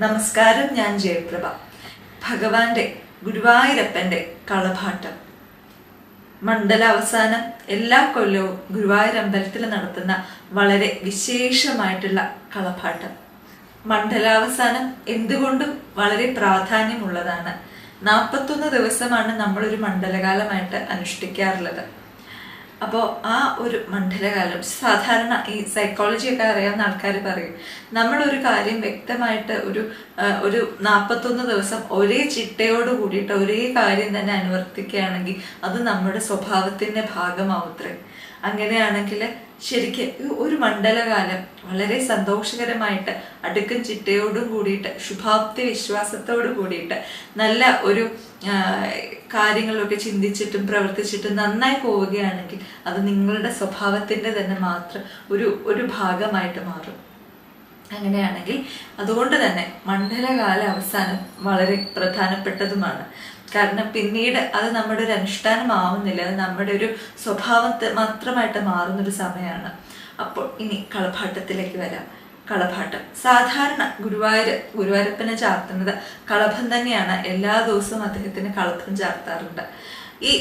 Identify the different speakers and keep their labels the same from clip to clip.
Speaker 1: നമസ്കാരം ഞാൻ ജയപ്രഭ. ഭഗവാന്റെ ഗുരുവായൂരപ്പന്റെ കളഭാട്ടം. മണ്ഡല അവസാനം എല്ലാ കൊല്ലവും ഗുരുവായൂർ അമ്പലത്തിൽ നടത്തുന്ന വളരെ വിശേഷമായിട്ടുള്ള കളഭാട്ടം. മണ്ഡലാവസാനം എന്തുകൊണ്ടും വളരെ പ്രാധാന്യമുള്ളതാണ്. നാൽപ്പത്തൊന്ന് ദിവസമാണ് നമ്മളൊരു മണ്ഡലകാലമായിട്ട് അനുഷ്ഠിക്കാറുള്ളത്. അപ്പോൾ ആ ഒരു മണ്ഡലകാലം സാധാരണ ഈ സൈക്കോളജിയൊക്കെ അറിയാവുന്ന ആൾക്കാർ പറയും നമ്മളൊരു കാര്യം വ്യക്തമായിട്ട് ഒരു ഒരു നാൽപ്പത്തൊന്ന് ദിവസം ഒരേ ചിട്ടയോട് കൂടിയിട്ട് ഒരേ കാര്യം തന്നെ അനുവർത്തിക്കുകയാണെങ്കിൽ അത് നമ്മുടെ സ്വഭാവത്തിന്റെ ഭാഗമാവത്രേ. അങ്ങനെയാണെങ്കിൽ ശരിക്കും ഒരു മണ്ഡലകാലം വളരെ സന്തോഷകരമായിട്ട് അടുക്കും ചിട്ടയോടും കൂടിയിട്ട് ശുഭാപ്തി വിശ്വാസത്തോട് കൂടിയിട്ട് നല്ല ഒരു കാര്യങ്ങളൊക്കെ ചിന്തിച്ചിട്ടും പ്രവർത്തിച്ചിട്ടും നന്നായി പോവുകയാണെങ്കിൽ അത് നിങ്ങളുടെ സ്വഭാവത്തിന്റെ തന്നെ മാത്രം ഒരു ഒരു ഭാഗമായിട്ട് മാറും. അങ്ങനെയാണെങ്കിൽ അതുകൊണ്ട് തന്നെ മണ്ഡലകാല അവസാനം വളരെ പ്രധാനപ്പെട്ടതുമാണ്. കാരണം പിന്നീട് അത് നമ്മുടെ ഒരു അനുഷ്ഠാനമാവുന്നില്ല. അത് നമ്മുടെ ഒരു സ്വഭാവത്തെ മാത്രമായിട്ട് മാറുന്നൊരു സമയമാണ്. അപ്പോൾ ഇനി കളഭാട്ടത്തിലേക്ക് വരാം. കളഭാട്ടം. സാധാരണ ഗുരുവായൂർ ഗുരുവായൂരപ്പനെ ചാർത്തുന്നത് കളഭം തന്നെയാണ്. എല്ലാ ദിവസവും അദ്ദേഹത്തിന് കളഭം ചാർത്താറുണ്ട്. ഈ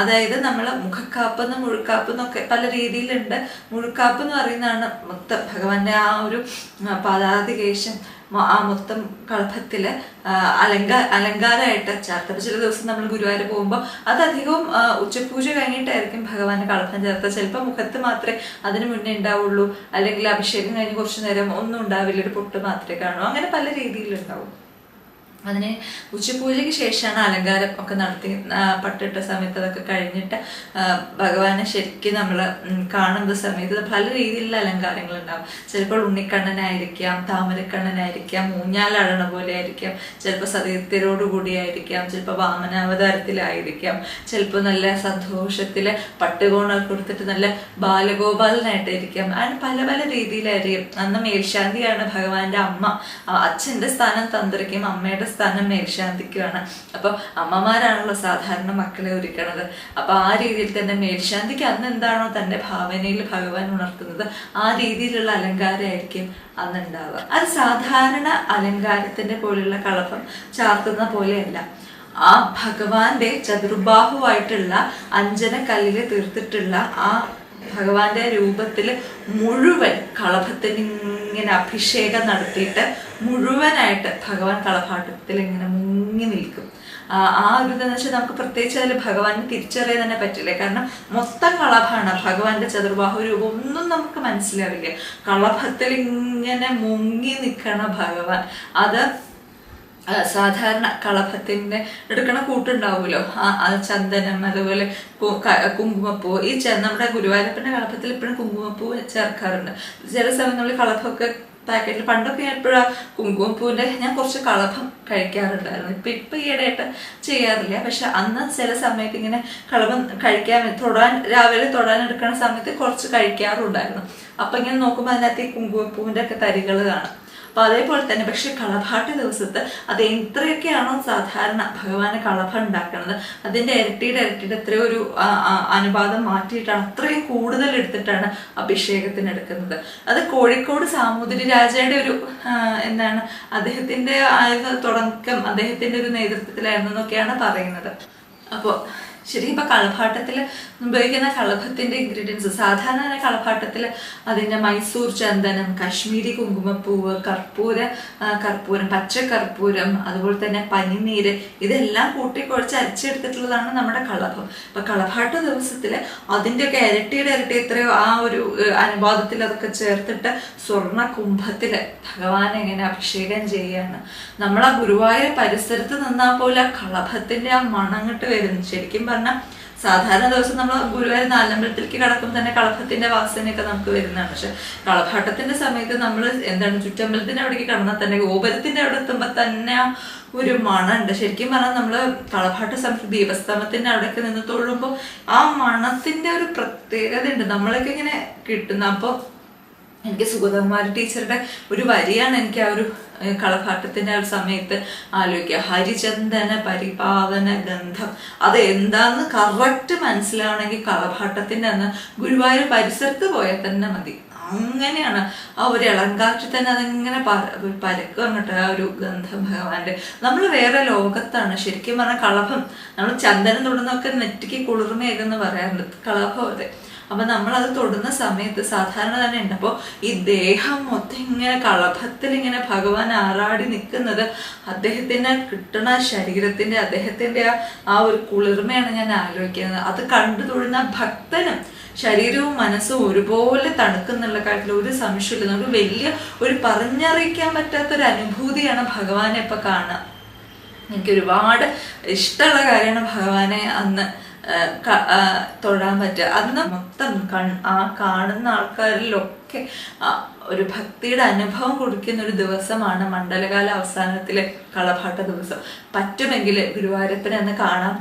Speaker 1: അതായത് നമ്മൾ മുഖക്കാപ്പെന്ന് മുഴുക്കാപ്പെന്നൊക്കെ പല രീതിയിലുണ്ട്. മുഴുക്കാപ്പ് എന്ന് പറയുന്നതാണ് മൊത്തം ഭഗവാന്റെ ആ ഒരു പാദാതികേശം ആ മൊത്തം കളഭത്തിൽ അലങ്ക അലങ്കാ അലങ്കാരമായിട്ട് ചാർത്ത. ചില ദിവസം നമ്മൾ ഗുരുവായൂർ പോകുമ്പോൾ അത് അധികവും ആ, ഉച്ചപൂജ കഴിഞ്ഞിട്ടായിരിക്കും ഭഗവാന്റെ കളഭം ചേർത്ത. ചിലപ്പോൾ മുഖത്ത് മാത്രമേ അതിന് മുന്നേ ഉണ്ടാവുള്ളൂ. അല്ലെങ്കിൽ അഭിഷേകം കഴിഞ്ഞ് കുറച്ചു നേരം ഒന്നും ഉണ്ടാവില്ല. ഒരു പൊട്ട് മാത്രമേ കാണൂ. അങ്ങനെ പല രീതിയിലുണ്ടാവും. അതിന് ഉച്ചപൂജയ്ക്ക് ശേഷമാണ് അലങ്കാരം ഒക്കെ നടത്തി പട്ടിട്ട സമയത്ത് അതൊക്കെ കഴിഞ്ഞിട്ട് ഭഗവാനെ ശരിക്കും നമ്മൾ കാണുന്ന സമയത്ത് പല രീതിയിലുള്ള അലങ്കാരങ്ങൾ ഉണ്ടാവും ചിലപ്പോൾ ഉണ്ണിക്കണ്ണനായിരിക്കാം താമരക്കണ്ണനായിരിക്കാം ഊഞ്ഞാലടണ പോലെ ആയിരിക്കാം ചിലപ്പോൾ സതീർത്ഥരോട് കൂടിയായിരിക്കാം ചിലപ്പോൾ വാമനാവതാരത്തിലായിരിക്കാം ചിലപ്പോൾ നല്ല സന്തോഷത്തിൽ പട്ടുകോണൊക്കെ കൊടുത്തിട്ട് നല്ല ബാലഗോപാലനായിട്ടായിരിക്കാം. അങ്ങനെ പല പല രീതിയിലായിരിക്കും. അന്ന് മേൽശാന്തിയാണ് ഭഗവാന്റെ അമ്മ. അച്ഛന്റെ സ്ഥാനം തന്ത്രിക്കും അമ്മയുടെ സ്ഥാനം മേൽശാന്തിക്കുമാണ് അപ്പൊ അമ്മമാരാണല്ലോ സാധാരണ മക്കളെ ഒരുക്കണത്. അപ്പൊ ആ രീതിയിൽ തന്നെ മേൽശാന്തിക്ക് അന്ന് എന്താണോ തന്റെ ഭാവനയിൽ ഭഗവാൻ ഉണർത്തുന്നത് ആ രീതിയിലുള്ള അലങ്കാരമായിരിക്കും അന്ന് ഉണ്ടാവുക അത് സാധാരണ അലങ്കാരത്തിന്റെ പോലെയുള്ള കളഭം ചാർത്തുന്ന പോലെയല്ല. ആ ഭഗവാന്റെ ചതുർബാഹുവായിട്ടുള്ള അഞ്ജന കല്ലിൽ തീർത്തിട്ടുള്ള ആ ഭഗവാന്റെ രൂപത്തിൽ മുഴുവൻ കളഭത്തിന് ഇങ്ങനെ അഭിഷേകം നടത്തിയിട്ട് മുഴുവനായിട്ട് ഭഗവാൻ കളഭാട്ടത്തിൽ ഇങ്ങനെ മുങ്ങി നിൽക്കും. ആ ഒരു ഇതെന്ന് വെച്ചാൽ നമുക്ക് പ്രത്യേകിച്ച് അതിൽ ഭഗവാനെ തിരിച്ചറിയാൻ തന്നെ പറ്റില്ല. കാരണം മൊത്തം കളഭാണ്. ഭഗവാന്റെ ചതുർബാഹു രൂപം ഒന്നും നമുക്ക് മനസ്സിലാവില്ല. കളഭത്തിൽ ഇങ്ങനെ മുങ്ങി നിൽക്കണ ഭഗവാൻ. അത് സാധാരണ കളഭത്തിന്റെ എടുക്കണ കൂട്ടുണ്ടാവുമല്ലോ. ആ ചന്ദനം അതുപോലെ കുങ്കുമപ്പൂ. ഈ നമ്മുടെ ഗുരുവായൂരപ്പന്റെ കളഭത്തിൽ എപ്പോഴും കുങ്കുമപ്പൂ ചേർക്കാറുണ്ട്. ചില സമയങ്ങളിൽ കളഭമൊക്കെ പാക്കറ്റിൽ പണ്ടൊക്കെ ഞാൻ എപ്പോഴാണ് കുങ്കുമപ്പൂവിന്റെ ഞാൻ കുറച്ച് കളഭം കഴിക്കാറുണ്ടായിരുന്നു. ഇപ്പം ഇപ്പം ഈയിടെയായിട്ട് ചെയ്യാറില്ല. പക്ഷെ അന്ന് ചില സമയത്ത് ഇങ്ങനെ കളഭം കഴിക്കാൻ തൊടാൻ രാവിലെ തൊടാൻ എടുക്കുന്ന സമയത്ത് കുറച്ച് കഴിക്കാറുണ്ടായിരുന്നു. അപ്പം ഇങ്ങനെ നോക്കുമ്പോൾ അതിനകത്ത് ഈ കുങ്കുമപ്പൂവിന്റെ ഒക്കെ തരികൾ കാണാം. അപ്പൊ അതേപോലെ തന്നെ പക്ഷെ കളഭാട്ട ദിവസത്ത് അത് എത്രയൊക്കെയാണോ സാധാരണ ഭഗവാന് കളഭ ഉണ്ടാക്കുന്നത് അതിന്റെ ഇരട്ടിയുടെ ഇരട്ടിയുടെ എത്രയോ ഒരു അനുപാതം മാറ്റിയിട്ടാണ് അത്രയും കൂടുതൽ എടുത്തിട്ടാണ് അഭിഷേകത്തിന് എടുക്കുന്നത്. അത് കോഴിക്കോട് സാമൂതിരി രാജയുടെ ഒരു എന്താണ് അദ്ദേഹത്തിന്റെ തുടക്കം അദ്ദേഹത്തിന്റെ ഒരു നേതൃത്വത്തിലായിരുന്നു എന്നൊക്കെയാണ് പറയുന്നത്. അപ്പോൾ ശരിക്കും ഇപ്പൊ കളഭാട്ടത്തിൽ ഉപയോഗിക്കുന്ന കളഭത്തിന്റെ ഇൻഗ്രീഡിയൻസ് സാധാരണ കളഭാട്ടത്തിൽ അതിന്റെ മൈസൂർ ചന്ദനം കാശ്മീരി കുങ്കുമപ്പൂവ് കർപ്പൂര കർപ്പൂരം പച്ചക്കർപ്പൂരം അതുപോലെ തന്നെ പനിനീര് ഇതെല്ലാം കൂട്ടിക്കുഴച്ച് അരച്ചെടുത്തിട്ടുള്ളതാണ് നമ്മുടെ കളഭം. ഇപ്പൊ കളഭാട്ട ദിവസത്തിൽ അതിന്റെയൊക്കെ ഇരട്ടിയുടെ ഇരട്ടി എത്രയോ ആ ഒരു അനുപാതത്തിൽ അതൊക്കെ ചേർത്തിട്ട് സ്വർണ കുംഭത്തിൽ ഭഗവാൻ എങ്ങനെ അഭിഷേകം ചെയ്യാണ്. നമ്മൾ ആ ഗുരുവായൂർ പരിസരത്ത് നിന്നാ പോലെ കളഭത്തിന്റെ ആ മണങ്ങിട്ട് വരുന്നു. ശരിക്കും പറഞ്ഞാൽ സാധാരണ ദിവസം നമ്മൾ ഗുരുവായൂർ നാലമ്പലത്തിലേക്ക് കടക്കുമ്പോൾ തന്നെ കളഭത്തിന്റെ വാസനയൊക്കെ നമുക്ക് വരുന്നതാണ്. പക്ഷെ കളഭാട്ടത്തിന്റെ സമയത്ത് നമ്മൾ എന്താണ് ചുറ്റമ്പലത്തിന്റെ അവിടേക്ക് കടന്നാൽ തന്നെ ഗോപുരത്തിന്റെ അവിടെ എത്തുമ്പോൾ തന്നെ ഒരു മണമുണ്ട്. ശരിക്കും പറഞ്ഞാൽ നമ്മൾ കളഭാട്ട സമയത്ത് ദീപസ്തംഭത്തിന്റെ അവിടെയൊക്കെ നിന്ന് തൊഴുമ്പോൾ ആ മണത്തിന്റെ ഒരു പ്രത്യേകത ഉണ്ട് നമ്മളൊക്കെ ഇങ്ങനെ കിട്ടുന്ന അപ്പോൾ എനിക്ക് സുഗതകുമാരി ടീച്ചറുടെ ഒരു വരിയാണ് എനിക്ക് ആ ഒരു കളഭാട്ടത്തിന്റെ ആ ഒരു സമയത്ത് ആലോചിക്കുക. ഹരിചന്ദന പരിപാവന ഗന്ധം. അത് എന്താന്ന് കറക്റ്റ് മനസ്സിലാവണമെങ്കിൽ കളഭാട്ടത്തിന്റെ അന്ന് ഗുരുവായൂർ പരിസരത്ത് പോയാൽ തന്നെ മതി. അങ്ങനെയാണ്. ആ ഒരു ഇളങ്കാറ്റിൽ തന്നെ അതിങ്ങനെ പരക്കും അങ്ങോട്ട് ആ ഒരു ഗന്ധം ഭഗവാന്റെ. നമ്മൾ വേറെ ലോകത്താണ്. ശരിക്കും പറഞ്ഞാൽ കളഭം. നമ്മൾ ചന്ദനം തൊടുന്നൊക്കെ നെറ്റിക്ക് കുളിർമയൊക്കെ എന്ന് പറയാറുണ്ട്. കളഭം അതെ. അപ്പൊ നമ്മൾ അത് തൊടുന്ന സമയത്ത് സാധാരണ തന്നെ ഉണ്ട്. അപ്പോൾ ഈ ദേഹം മൊത്തം ഇങ്ങനെ കളഭത്തിൽ ഇങ്ങനെ ഭഗവാൻ ആറാടി നിൽക്കുന്നത് അദ്ദേഹത്തിന് കിട്ടണ ശരീരത്തിന്റെ അദ്ദേഹത്തിന്റെ ആ ഒരു കുളിർമയാണ് ഞാൻ ആലോചിക്കുന്നത്. അത് കണ്ടു തൊഴുന്ന ഭക്തനും ശരീരവും മനസ്സും ഒരുപോലെ തണുക്കുന്നുള്ള കാര്യത്തിൽ ഒരു സംശയമില്ല നമുക്ക് വലിയ ഒരു പറഞ്ഞറിയിക്കാൻ പറ്റാത്ത ഒരു അനുഭൂതിയാണ് ഭഗവാനെ ഇപ്പൊ കാണുക. എനിക്ക് ഒരുപാട് ഇഷ്ടമുള്ള കാര്യമാണ് ഭഗവാനെ അന്ന് തൊഴാൻ പറ്റുക. അന്ന് മൊത്തം കൺ ആ കാണുന്ന ആൾക്കാരിലൊക്കെ ഒരു ഭക്തിയുടെ അനുഭവം കൊടുക്കുന്ന ഒരു ദിവസമാണ് മണ്ഡലകാല അവസാനത്തിലെ കളഭാട്ട ദിവസം. പറ്റുമെങ്കിൽ ഗുരുവായൂരപ്പനെ അന്ന് കാണാൻ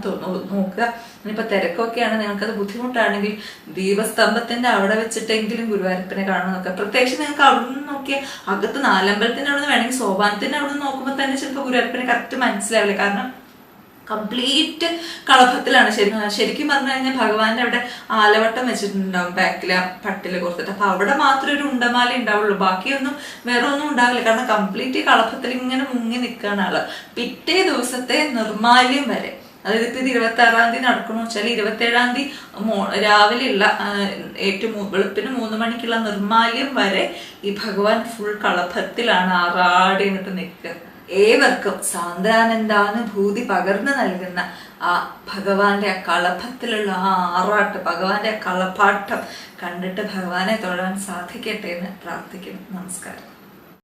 Speaker 1: നോക്കുക. ഇനിയിപ്പോ തിരക്കൊക്കെയാണ്. നിങ്ങൾക്കത് ബുദ്ധിമുട്ടാണെങ്കിൽ ദീപസ്തംഭത്തിന്റെ അവിടെ വെച്ചിട്ടെങ്കിലും ഗുരുവായൂരപ്പനെ കാണാൻ നോക്കുക. പ്രത്യേകിച്ച് നിങ്ങൾക്ക് അവിടെ നിന്ന് നോക്കിയാൽ അകത്ത് നാലമ്പലത്തിന്റെ അവിടെ നിന്ന് വേണമെങ്കിൽ സോപാനത്തിന്റെ അവിടെ നിന്ന് നോക്കുമ്പോൾ തന്നെ ചിലപ്പോൾ ഗുരുവായൂരപ്പനെ കറക്റ്റ് മനസ്സിലാവില്ല. കാരണം കംപ്ലീറ്റ് കളഭത്തിലാണ്. ശരി ശരിക്കും പറഞ്ഞു കഴിഞ്ഞാൽ ഭഗവാന്റെ അവിടെ ആലവട്ടം വെച്ചിട്ടുണ്ടാവും ബാക്കില പട്ടിൽ കൊടുത്തിട്ട്. അപ്പൊ അവിടെ മാത്രമേ ഒരു ഉണ്ടമാല ഉണ്ടാവുള്ളൂ. ബാക്കിയൊന്നും വേറെ ഒന്നും ഉണ്ടാവില്ല. കാരണം കംപ്ലീറ്റ് കളഭത്തിൽ ഇങ്ങനെ മുങ്ങി നിൽക്കുകയാണ് ആൾ. പിറ്റേ ദിവസത്തെ നിർമാല്യം വരെ. അതായത് ഇപ്പൊ ഇത് ഇരുപത്തി ആറാം തീയതി നടക്കണമെന്ന് വെച്ചാൽ ഇരുപത്തി ഏഴാം തീയതി രാവിലെയുള്ള ഏറ്റവും വെളുപ്പിന് മൂന്ന് മണിക്കുള്ള നിർമാല്യം വരെ ഈ ഭഗവാൻ ഫുൾ കളഭത്തിലാണ് ആറാടി എന്നിട്ട് നിൽക്കുക. ഏവർക്കും സാന്ദ്രാനന്ദാനുഭൂതി പകർന്നു നൽകുന്ന ആ ഭഗവാന്റെ ആ കളഭത്തിലുള്ള ആ ആറാട്ട് ഭഗവാന്റെ ആ കണ്ടിട്ട് ഭഗവാനെ തൊഴാൻ സാധിക്കട്ടെ എന്ന് പ്രാർത്ഥിക്കുന്നു. നമസ്കാരം.